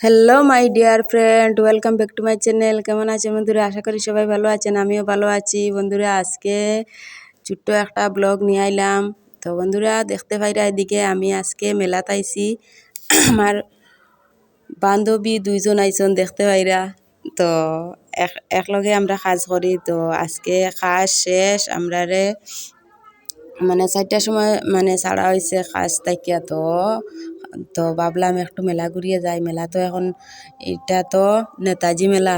Hello my dear friend welcome back to my channel কেমন আছেন বন্ধুরা? আশা করি সবাই ভালো আছেন, আমিও ভালো আছি। বন্ধুরা, আজকে ছোট্ট একটা ব্লগ নিয়ে আইলাম। তো বন্ধুরা, দেখতে পাইরা এদিকে, আমি আজকে মেলাত আইছি। আমার বান্ধবী দুইজন আইসন দেখতে পাইরা তো এক, একলগে আমরা কাজ করি। তো আজকে কাজ শেষ আমরা মানে চারটার সময় মানে ছাড়া হয়েছে কাজ তাকিয়া তো। তো ভাবলাম একটু মেলা ঘুরিয়ে যাই। মেলা তো এখন এটা তো নেতাজি মেলা।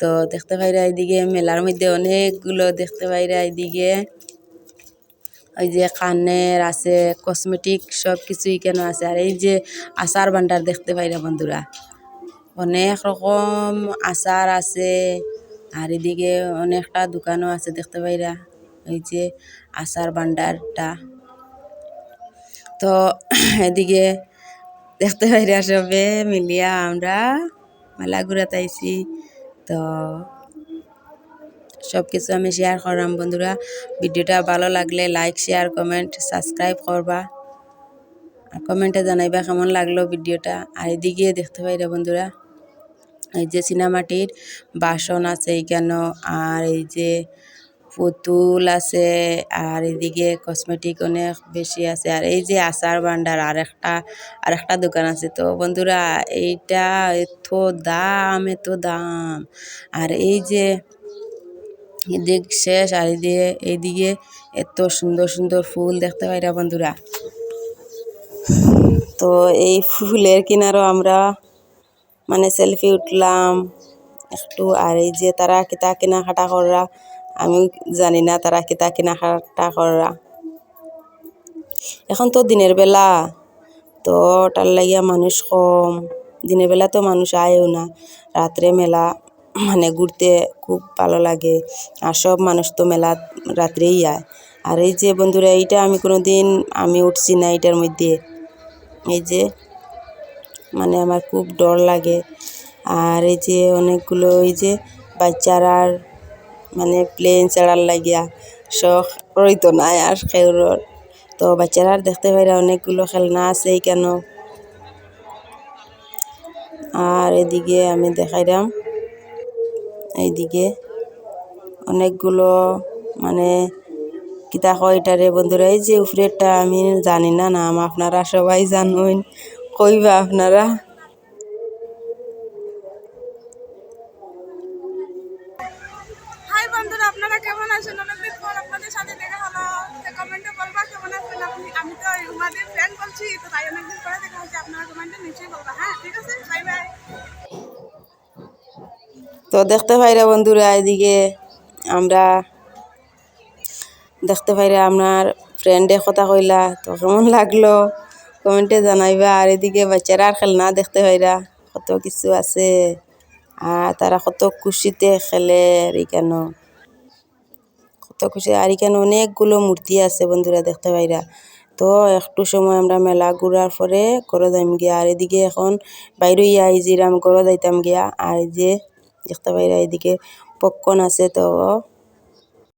তো দেখতে পাইরা এদিকে মেলার মধ্যে অনেকগুলো দেখতে পাইরা এদিকে ওই যে কানের আছে কসমেটিক সব কিছুই কেন আছে। আর এই যে আচার ভান্ডার দেখতে পাইরা বন্ধুরা। অনেক রকম আচার আছে। আর এদিকে অনেকটা দোকানও আছে দেখতে পাইরা এই যে আচার ভান্ডারটা তো এদিকে দেখতে পাইরা সবে মিলিয়া, আমরা মেলা ঘুরাতে আইছি। তো সব কিছু আমি শেয়ার করলাম। বন্ধুরা, ভিডিওটা ভালো লাগলে লাইক শেয়ার কমেন্ট সাবস্ক্রাইব করবা। আর কমেন্টে জানাইবা কেমন লাগল ভিডিওটা। আর এদিকে দেখতে পাইরা বন্ধুরা, এই যে সিনেমাটির বাসন আছে এইখানে আর এই যে পুতুল আছে, আর এদিকে কসমেটিক অনেক বেশি আছে। আর এই যে আচার ভান্ডার আর একটা আর একটা দোকান আছে। তো বন্ধুরা, এইটা এত দাম এত দাম। আর এই যে এদিক শেষ, আর এদিকে এইদিকে এত সুন্দর সুন্দর ফুল দেখতে পাইরা বন্ধুরা। তো এই ফুলের কিনারও আমরা মানে সেলফি উঠলাম একটু। আর এই যে তারা কিতা কেনাকাটা কররা আমি জানি না, তারা কিতা কেনাকাটা করা। এখন তো দিনের বেলা, তো তার লাগিয়া মানুষ কম। দিনের বেলা তো মানুষ আয়ও না। রাত্রে মেলা মানে ঘুরতে খুব ভালো লাগে। আর সব মানুষ তো মেলা রাত্রেই আয়। আর এই যে বন্ধুরা, এইটা আমি কোনো দিন আমি উঠছি না এইটার মধ্যে। এই যে মানে আমার খুব ডর লাগে। আর এই যে অনেকগুলো, এই যে বাচ্চারার মানে প্লেন চড়ার লাগিয়া শখ রইতো না আর খেউরর তো বাচ্চারা দেখতে পাইরা অনেকগুলো খেলনা আছে কেন আর এদিকে আমি দেখাইলাম এইদিকে অনেকগুলো মানে কিতা কয়টারে বন্ধুরা এই যে উপরেরটা আমি জানি না নাম, আপনারা সবাই জানুন, কইবা আপনারা হাই বন্ধুরা আছেন অনেকদিন পর আপনাদের সাথে দেখা হলো। কমেন্টে বলবা কেমন আছেন আপনি? আমি তো উমাদের ফ্রেন্ড বলছি, তো তাই অনেকদিন পরে দেখা হচ্ছে, আপনারা কমেন্টে নিশ্চয়ই বলবা। হ্যাঁ ঠিক আছে বাই বাই তো দেখতে পাইরা বন্ধুরা, এদিকে আমরা দেখতে পাইরা আপনার ফ্রেন্ডে কথা কইলা, তো কেমন লাগল? কমেন্টে জানাইবা। আর এদিকে বাচ্চারা আর খেলনা দেখতে পাইরা কত কিছু আছে। আর তারা কত খুশিতে খেলে আর কত খুশি, আর এখানে অনেকগুলো মূর্তি আছে বন্ধুরা, দেখতে পাইরা। তো একটু সময় আমরা মেলা ঘুরার পরে ঘরে যাইম গিয়া, আর এদিকে এখন বাইরে ইয়া জিরাম ঘরে যাইতাম গিয়া, আর যে দেখতে পাইরা এদিকে পপকর্ন আছে তো